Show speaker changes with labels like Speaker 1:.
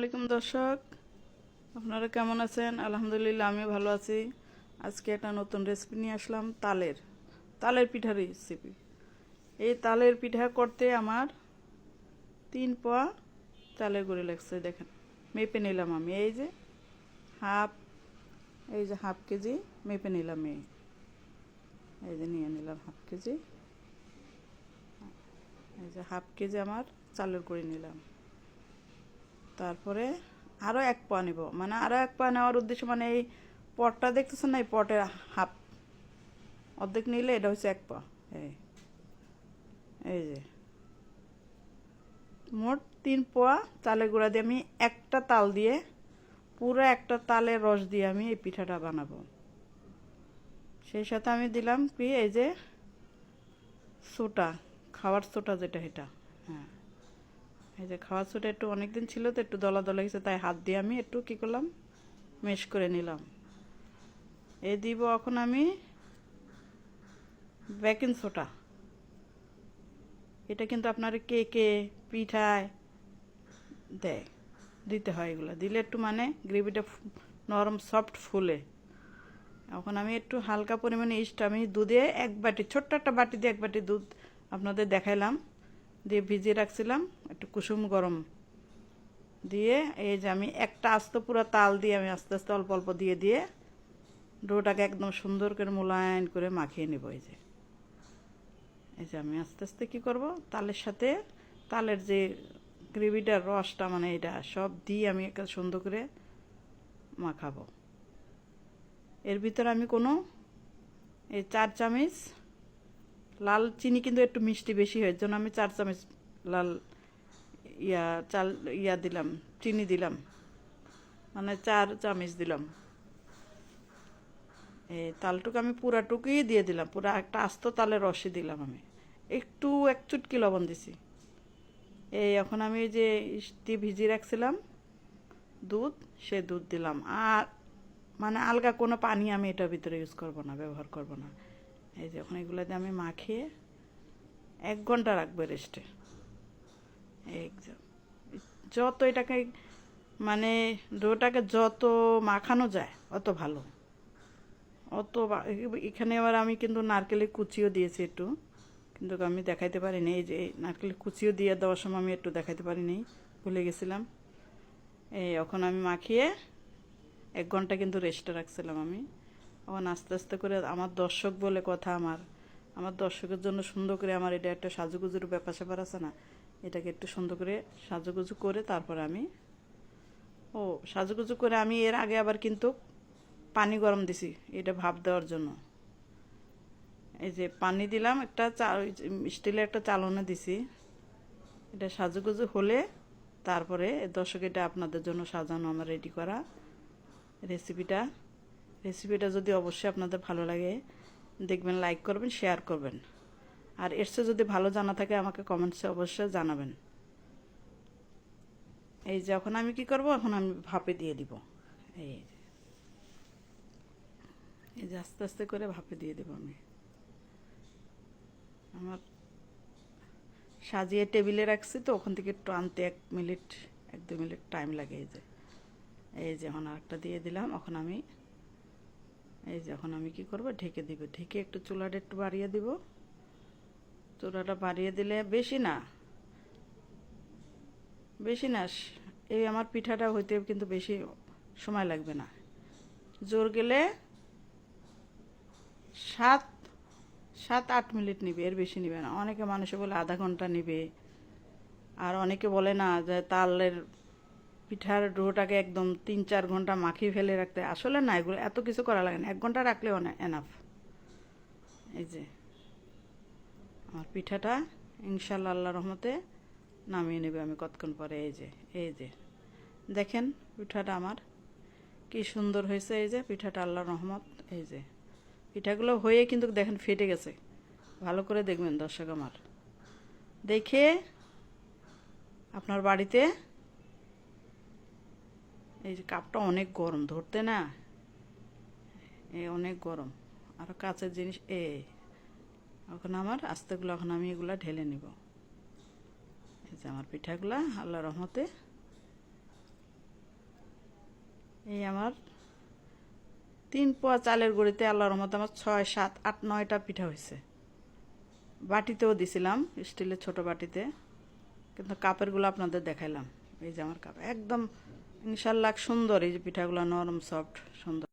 Speaker 1: আলাইকুম দর্শক, আপনারা কেমন আছেন? আলহামদুলিল্লাহ আমি ভালো আছি। আজকে একটা নতুন রেসিপি নিয়ে আসলাম, তালের তালের পিঠার রেসিপি এই তালের পিঠা করতে আমার তিন পোয়া চালের গুঁড়ি লাগছে, দেখেন, মেপে নিলাম আমি। এই যে হাফ, এই যে হাফ কেজি মেপে নিলাম এই। এই যে নিয়ে নিলাম হাফ কেজি। এই যে হাফ কেজি আমার চালের গুঁড়ি নিলাম। তারপরে আরও এক পা নেব। মানে আরও এক পা নেওয়ার উদ্দেশ্য মানে এই পটটা দেখতেছেন না, এই পটের হাফ অর্ধেক নিলে এটা হচ্ছে এক পা। এই এই যে। মোট তিন পোয়া চালের গুঁড়া দিয়ে আমি একটা তাল দিয়ে পুরো একটা তালের রস দিয়ে আমি এই পিঠাটা বানাবো। সেই সাথে আমি দিলাম কি এই যে সোটা, খাওয়ার সোটা যেটা, এটা। হ্যাঁ। এই যে খাওয়ার সোটা একটু অনেকদিন ছিল তো একটু দলা দলা গেছে তাই হাত দিয়ে আমি একটু কী করলাম, মেশ করে নিলাম। এ দিব এখন আমি বেকিং সোটা এটা কিন্তু আপনার কেকে, পিঠায় দেয়, দিতে হয় এগুলো। দিলে একটু মানে গ্রেভিটা নরম, সফট ফুলে। এখন আমি একটু হালকা পরিমাণে ইস্ট আমি দুধে এক বাটি, ছোট্ট একটা বাটি দিয়ে এক বাটি দুধ আপনাদের দেখাইলাম। দিয়ে ভিজিয়ে রাখছিলাম, একটু কুসুম গরম দিয়ে, এই যে আমি একটা আস্ত পুরো তাল দিয়ে আমি আস্তে আস্তে অল্প অল্প দিয়ে দিয়ে ডোটাকে একদম সুন্দর করে মোলায়ন করে মাখিয়ে নেব এই যে। এই যে আমি আস্তে আস্তে কী করব? তালের সাথে তালের যে গ্রেভিটার রসটা মানে এটা সব দিয়ে আমি একটা সুন্দর করে মাখাবো। এর ভিতরে আমি কোনো, এই চার চামচ লাল চিনি কিন্তু একটু মিষ্টি বেশি হয় জন্য আমি চার চামচ লাল ইয়া, চাল ইয়া দিলাম, চিনি দিলাম মানে চার চামচ দিলাম। এই তালটুকু আমি পুরাটুকুই দিয়ে দিলাম, পুরা একটা আস্ত তালের রসে দিলাম আমি। একটু এক চুটকি লবণ দিছি। এই এখন আমি যে ইস্তি ভিজিয়ে রাখছিলাম, দুধ, সে দুধ দিলাম। আর মানে আলগা কোনো পানি আমি এটার ভিতরে ইউজ করব না, ব্যবহার করব না। এই যে এখন এগুলো আমি মাখিয়ে এক ঘণ্টা রাখব রেস্টে। যত এটাকে মানে ডোটাকে যত মাখানো যায়, অত ভালো। অত এখানে আবার আমি কিন্তু নারকেলের কুচিও দিয়েছি একটু, কিন্তু আমি দেখাইতে পারিনি। এই যে নারকেলের কুচিও দিয়ে দেওয়ার সময় আমি একটু দেখাইতে পারিনি, ভুলে গেছিলাম। এই এখন আমি মাখিয়ে এক ঘণ্টা কিন্তু রেস্টে রাখছিলাম আমি। এখন আস্তে আস্তে করে আমার দর্শক বলে কথা আমার। আমার দর্শকের জন্য সুন্দর করে আমার এটা একটা সাজুগুজুর ব্যাপার স্যাপার আছে না? এটাকে একটু সুন্দর করে সাজুগুজু করে তারপরে আমি ও, সাজুগুজু করে আমি এর আগে আবার কিন্তু পানি গরম দিছি, এটা ভাপ দেওয়ার জন্য। এই যে পানি দিলাম, একটা চা স্টিলের একটা চালনে দিছি। এটা সাজুগুজু হলে তারপরে দর্শক এটা আপনাদের জন্য সাজানো, আমার রেডি করা রেসিপিটা রেসিপিটা যদি অবশ্যই আপনাদের ভালো লাগে, দেখবেন লাইক করবেন শেয়ার করবেন। আর এর যদি ভালো জানা থাকে, আমাকে কমেন্টসে অবশ্যই জানাবেন। এই যে, এখন আমি কি করব? এখন আমি ভাপে দিয়ে দিব। এই এই যে, আস্তে আস্তে করে ভাপে দিয়ে দেবো আমি। আমার সাজিয়ে টেবিলে রাখছি তো, ওখান থেকে একটু আনতে এক মিনিট, এক দু মিনিট টাইম লাগে এই যে। এই যে, এখন আরেকটা দিয়ে দিলাম। এখন আমি এই যে এখন আমি কি করব? ঢেকে দিব। ঢেকে একটু চুলাটা একটু বাড়িয়ে দিব। চুলাটা বাড়িয়ে দিলে বেশি না। বেশি না। এই আমার পিঠাটা হইতে কিন্তু বেশি সময় লাগবে না। জোর গেলে সাত সাত, আট মিনিট নিবে, এর বেশি নিবে না। অনেকে মানুষে বলে আধা ঘণ্টা নিবে। আর অনেকে বলে না যে তালের পিঠার ডোটাকে একদম তিন চার ঘণ্টা মাখিয়ে ফেলে রাখতে। আসলে না, এগুলো এত কিছু করা লাগে না। এক ঘণ্টা রাখলে অনেক এনাফ এই যে, আমার পিঠাটা ইনশাল্লাহ আল্লাহ রহমতে নামিয়ে নেবে আমি কতক্ষণ পরে। এই যে এই যে, দেখেন পিঠাটা আমার কি সুন্দর হয়েছে। এই যে, পিঠাটা আল্লাহ রহমত। এই যে, পিঠাগুলো হয়ে কিন্তু দেখেন ফেটে গেছে। ভালো করে দেখবেন দর্শক আমার। দেখে আপনার বাড়িতে এই যে কাপটা অনেক গরম, ধরতে না? এ অনেক গরম। আর কাঁচের জিনিস, এ, এখন আমার আস্তেগুলো, এখন আমি এগুলা ঢেলে নিব। এই যে আমার পিঠাগুলা আল্লাহ রহমতে। এই আমার তিন পোয়া চালের গুঁড়িতে আল্লাহর রহমতে আমার ছয়, সাত, আট, নয়টা পিঠা হয়েছে। বাটিতেও দিছিলাম, স্টিলের ছোট বাটিতে। কিন্তু কাপেরগুলো আপনাদের দেখাইলাম। এই যে আমার কাপ, একদম ইনশাল্লাহ সুন্দর এই যে পিঠাগুলো নরম সফট সুন্দর।